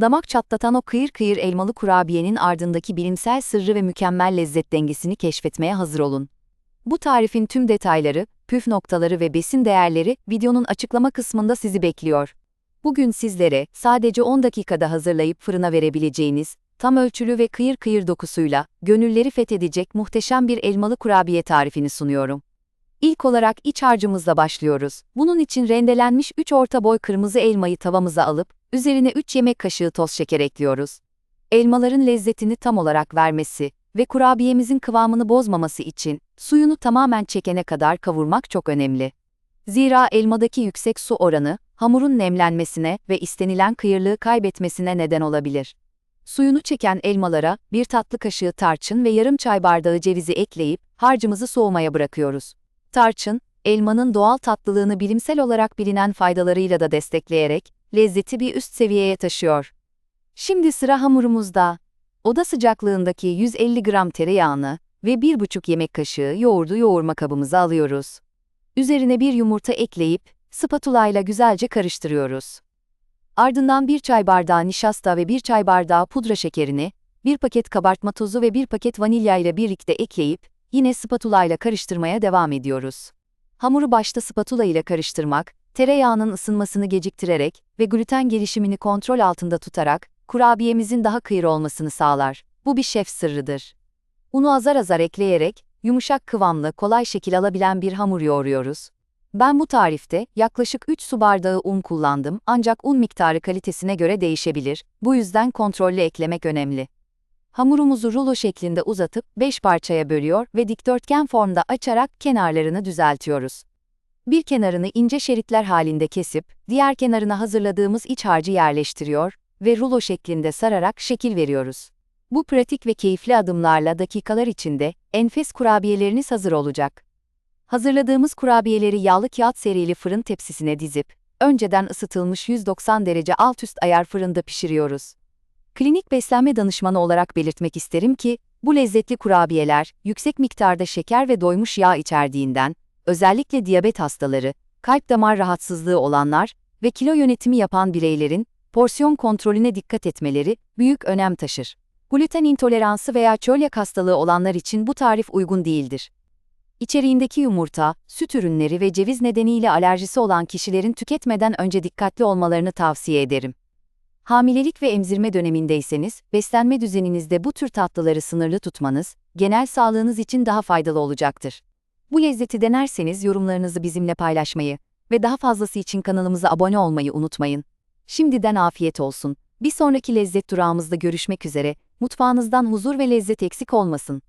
Damak çatlatan o kıyır kıyır elmalı kurabiyenin ardındaki bilimsel sırrı ve mükemmel lezzet dengesini keşfetmeye hazır olun. Bu tarifin tüm detayları, püf noktaları ve besin değerleri videonun açıklama kısmında sizi bekliyor. Bugün sizlere sadece 10 dakikada hazırlayıp fırına verebileceğiniz, tam ölçülü ve kıyır kıyır dokusuyla gönülleri fethedecek muhteşem bir elmalı kurabiye tarifini sunuyorum. İlk olarak iç harcımızla başlıyoruz. Bunun için rendelenmiş 3 orta boy kırmızı elmayı tavamıza alıp, üzerine 3 yemek kaşığı toz şeker ekliyoruz. Elmaların lezzetini tam olarak vermesi ve kurabiyemizin kıvamını bozmaması için suyunu tamamen çekene kadar kavurmak çok önemli. Zira elmadaki yüksek su oranı, hamurun nemlenmesine ve istenilen kıyırlığı kaybetmesine neden olabilir. Suyunu çeken elmalara bir tatlı kaşığı tarçın ve yarım çay bardağı cevizi ekleyip harcımızı soğumaya bırakıyoruz. Tarçın, elmanın doğal tatlılığını bilimsel olarak bilinen faydalarıyla da destekleyerek lezzeti bir üst seviyeye taşıyor. Şimdi sıra hamurumuzda. Oda sıcaklığındaki 150 gram tereyağını ve 1,5 yemek kaşığı yoğurdu yoğurma kabımıza alıyoruz. Üzerine bir yumurta ekleyip spatula ile güzelce karıştırıyoruz. Ardından bir çay bardağı nişasta ve bir çay bardağı pudra şekerini, bir paket kabartma tozu ve bir paket vanilya ile birlikte ekleyip yine spatula ile karıştırmaya devam ediyoruz. Hamuru başta spatula ile karıştırmak, tereyağının ısınmasını geciktirerek ve gluten gelişimini kontrol altında tutarak kurabiyemizin daha kıyır olmasını sağlar. Bu bir şef sırrıdır. Unu azar azar ekleyerek yumuşak kıvamlı, kolay şekil alabilen bir hamur yoğuruyoruz. Ben bu tarifte yaklaşık 3 su bardağı un kullandım ancak un miktarı kalitesine göre değişebilir, bu yüzden kontrollü eklemek önemli. Hamurumuzu rulo şeklinde uzatıp 5 parçaya bölüyor ve dikdörtgen formda açarak kenarlarını düzeltiyoruz. Bir kenarını ince şeritler halinde kesip, diğer kenarına hazırladığımız iç harcı yerleştiriyor ve rulo şeklinde sararak şekil veriyoruz. Bu pratik ve keyifli adımlarla dakikalar içinde enfes kurabiyeleriniz hazır olacak. Hazırladığımız kurabiyeleri yağlı kağıt serili fırın tepsisine dizip, önceden ısıtılmış 190 derece alt üst ayar fırında pişiriyoruz. Klinik beslenme danışmanı olarak belirtmek isterim ki, bu lezzetli kurabiyeler, yüksek miktarda şeker ve doymuş yağ içerdiğinden, özellikle diyabet hastaları, kalp damar rahatsızlığı olanlar ve kilo yönetimi yapan bireylerin, porsiyon kontrolüne dikkat etmeleri büyük önem taşır. Gluten intoleransı veya çölyak hastalığı olanlar için bu tarif uygun değildir. İçeriğindeki yumurta, süt ürünleri ve ceviz nedeniyle alerjisi olan kişilerin tüketmeden önce dikkatli olmalarını tavsiye ederim. Hamilelik ve emzirme dönemindeyseniz, beslenme düzeninizde bu tür tatlıları sınırlı tutmanız, genel sağlığınız için daha faydalı olacaktır. Bu lezzeti denerseniz yorumlarınızı bizimle paylaşmayı ve daha fazlası için kanalımıza abone olmayı unutmayın. Şimdiden afiyet olsun. Bir sonraki lezzet durağımızda görüşmek üzere, mutfağınızdan huzur ve lezzet eksik olmasın.